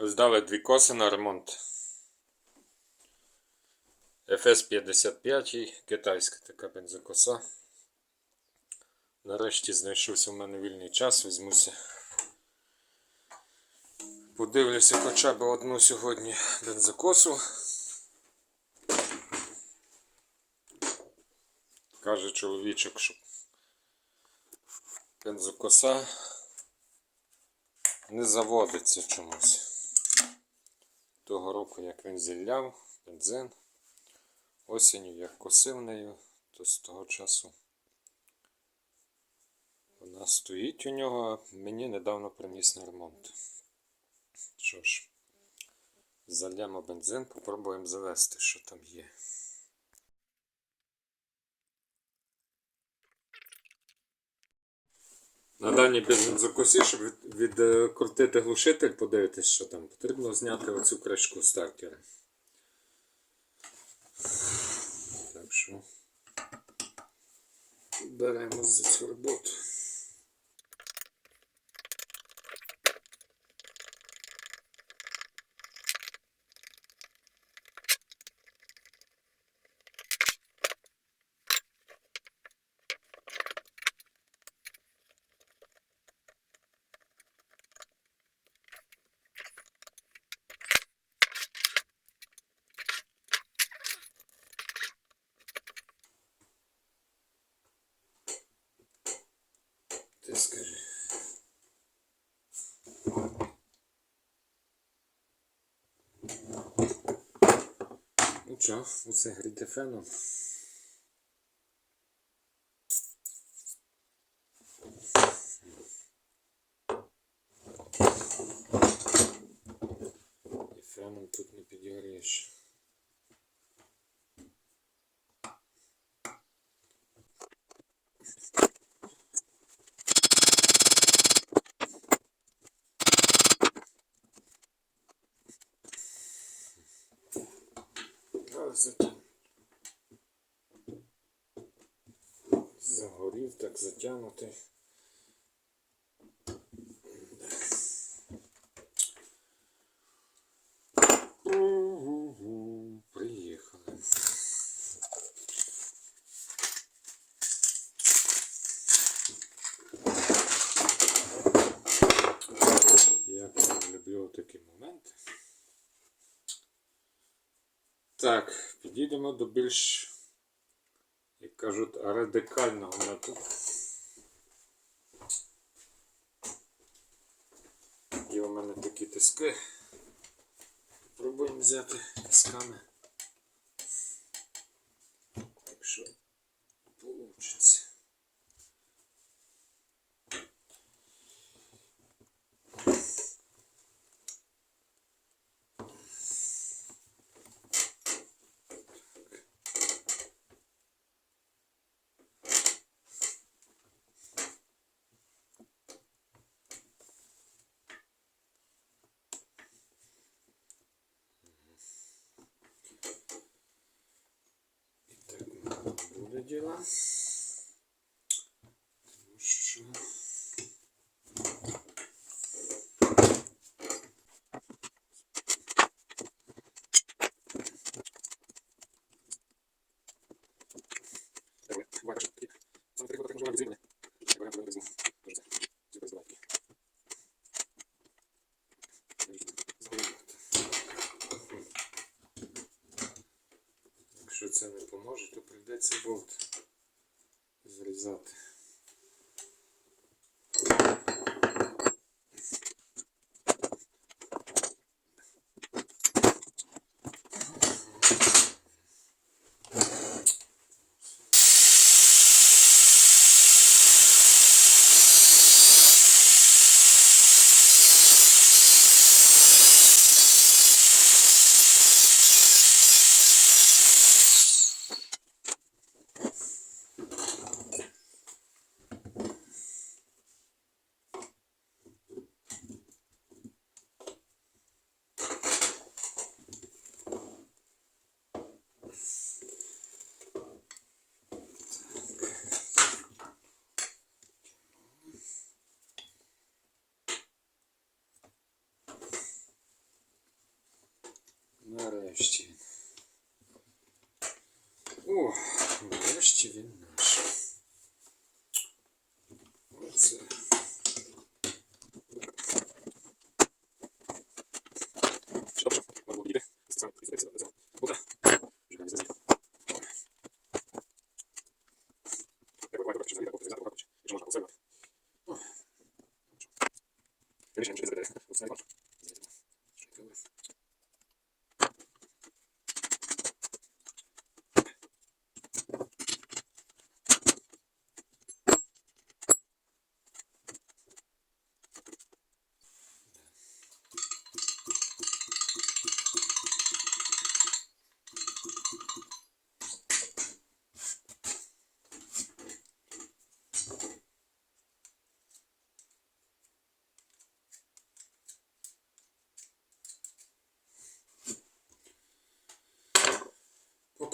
Здали дві коси на ремонт. FS55, китайська така бензокоса. Нарешті знайшовся в мене вільний час, візьмуся. Подивлюся хоча б одну сьогодні бензокосу. Каже чоловічок, що бензокоса не заводиться чомусь. Того року, як він зілляв, бензин, осінню як косив нею, то з того часу вона стоїть у нього, а мені недавно приніс на ремонт. Що ж, залємо бензин, попробуємо завести, що там є. На даній бензокосі, щоб від- відкрутити глушитель, подивитись, що там. Потрібно зняти оцю кришку стартера. Так що беремо за цю роботу. Ти скажи. Чо, оце гріти феном. Затягнув. Загорів так затягнутий. До більш, як кажуть, радикального методу. Є у мене такі тиски. Пробуємо взяти тисками. 觉吗？Нарешті він. О, нарешті він наш. Оце. Що ж, можна буде. Це прийдеться до цього. Куди? Вже не знаю. Так, буває, що завіра поки запах, що можна посилати. Конечно, нічого не забере. Оце не важко.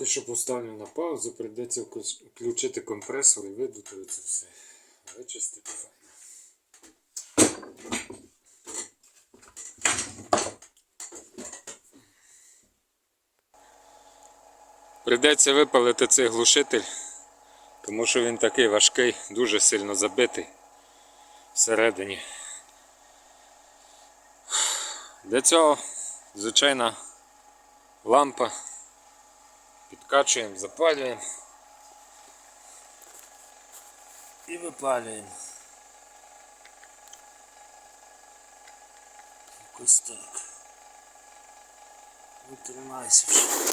Поки що поставлю на паузу, прийдеться включити компресор і видути це все. Вичистити файно. Прийдеться випалити цей глушитель, тому що він такий важкий, дуже сильно забитий всередині. Для цього звичайна лампа. Підкачуємо, запалюємо і випалюємо. Якось так. Ну, тримайся вже.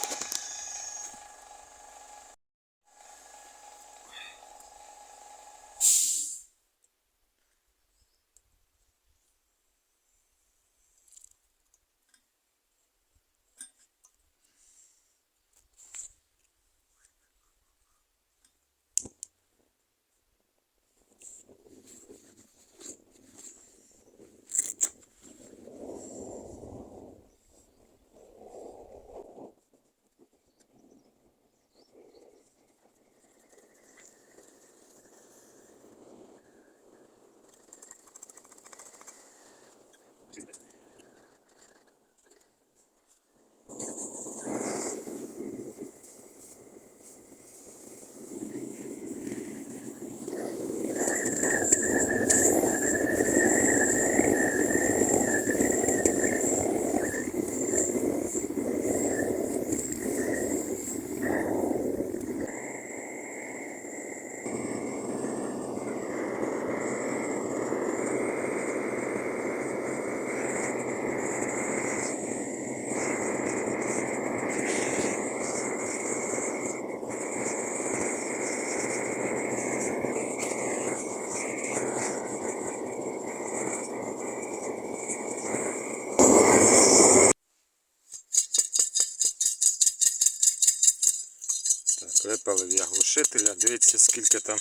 Так, випалив я глушителя. Дивіться, скільки там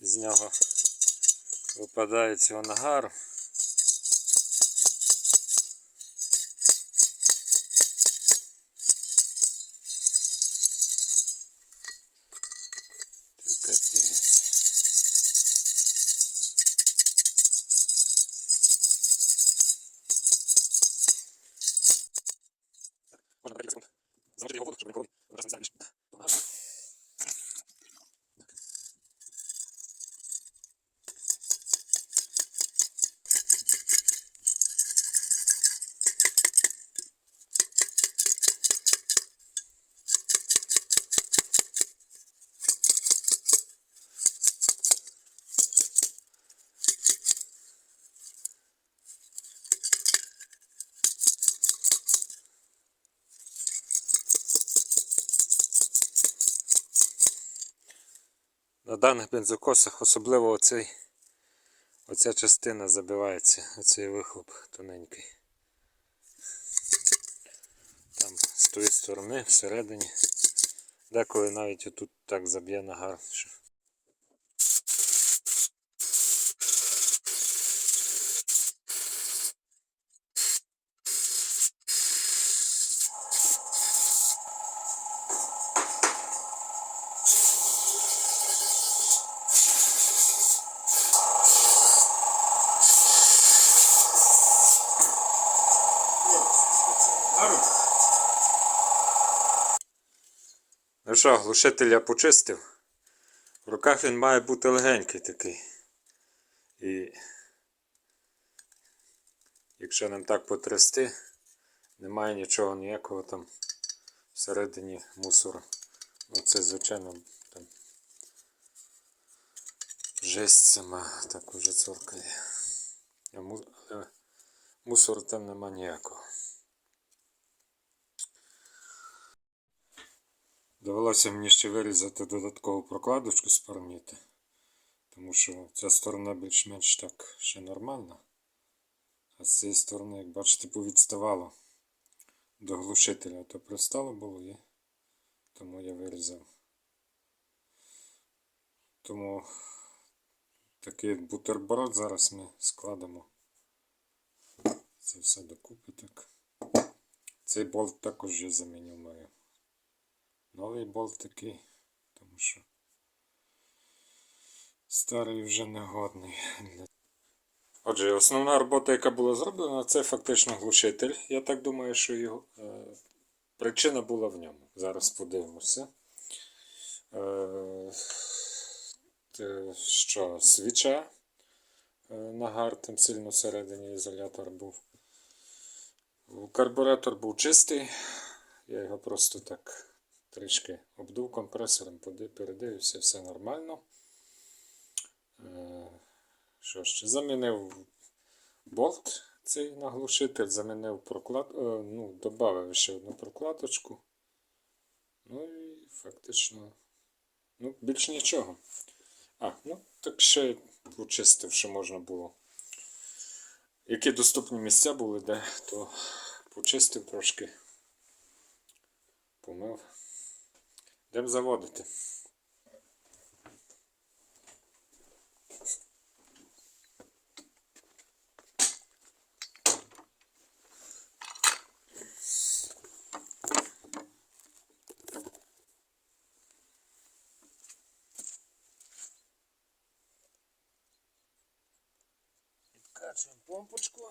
з нього випадає цього нагару. На даних бензокосах особливо оцей, оця частина забивається, оцей вихлоп тоненький. Там з тої сторони, всередині. Деколи навіть отут так заб'є нагар. Що... що, глушитель я почистив. В руках він має бути легенький такий. І якщо ним так потрясти, немає нічого ніякого там всередині мусору. Ну це звичайно там жесть сама так уже Але мусору там нема ніякого. Довелося мені ще вирізати додаткову прокладочку з параміти, тому що ця сторона більш-менш так ще нормальна. А з цієї сторони, як бачите, повідставало до глушителя, то пристало було і тому я вирізав. Тому такий бутерброд зараз ми складемо. Це все докупи так. Цей болт також я замінив маю. Новий болт такий, тому що старий вже не годний. для- Отже, основна робота, яка була зроблена, це фактично глушитель. Я так думаю, що його е, причина була в ньому. Зараз подивимося. Е, те, що свіча е, нагар, там сильно всередині ізолятор був. Карбуратор був чистий. Я його просто так трішки обдув компресором, передивився, все нормально. Е, Що ще? Замінив болт цей наглушитель, замінив проклад... е, ну, додав ще одну прокладочку. Ну і фактично. Ну, більш нічого. А, ну так ще почистив, що можна було. Які доступні місця були, де, то почистив трошки. Помив. Йдемо заводити. Відкачуємо помпочку.